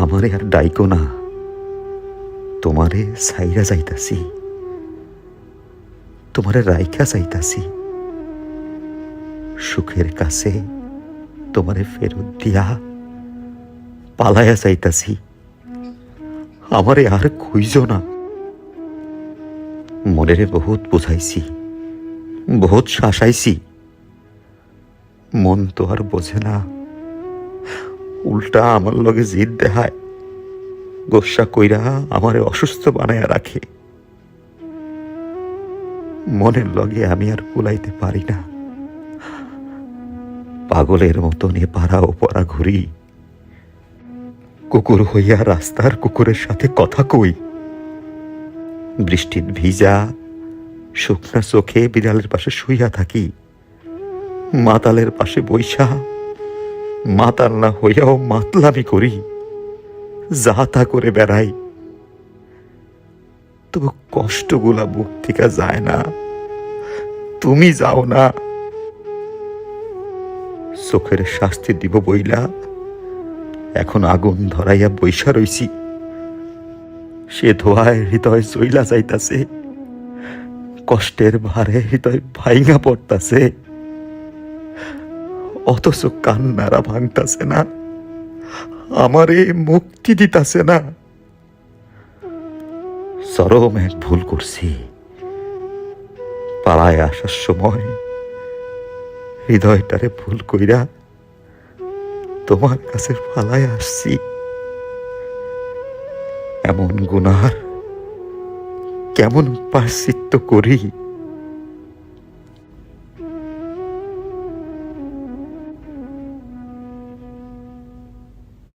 আমারে আর ডাইকো না। তোমারে সাইরা যাইতাছি। তোমারে রাইখা যাইতাছি। সুখের কাছে তোমারে ফেরত দিয়া পালায়া যাইতাছি। আমারে আর খুইজ না। মনেরে বহুত বুঝাইছি, বহুত শাসাইছি। মন তো আর বোঝে না। উল্টা আমার লগে জিদ দেহায় গোসা কইরা আমারে অসুস্থ বানায়া রাখে। মনের লগে আমি আর কুলাইতে পারি না। পাগলের মতন এ পাড়া ও পড়া ঘুরি। কুকুর হইয়া রাস্তার কুকুরের সাথে কথা কই। বৃষ্টির ভিজা, শুকনা চোখে বিড়ালের পাশে শুইয়া থাকি। মাতালের পাশে বৈশা মাতাল না হইয়াও মাতলামি করি যা তা করে বেড়াই। তবু কষ্টগুলা বুক থেকে যায় না, তুমি যাও না। চোখের শাস্তি দিব বইলা, এখন আগুন ধরাইয়া বৈশা রইছি। সে ধোয়ায় হৃদয় চইলা যাইতাছে, কষ্টের ভারে হৃদয় ভাইঙা পড়তাছে। অথচ কান্নারা ভাঙতাছে না। আমারে মুক্তি দিতাছে না। চরম এক ভুল করছি। পালায় আসার সময় হৃদয়টারে ভুল কইরা তোমার কাছে পালায় আসছি। এমন গুনার কেমন পাশ্চিত্য করি?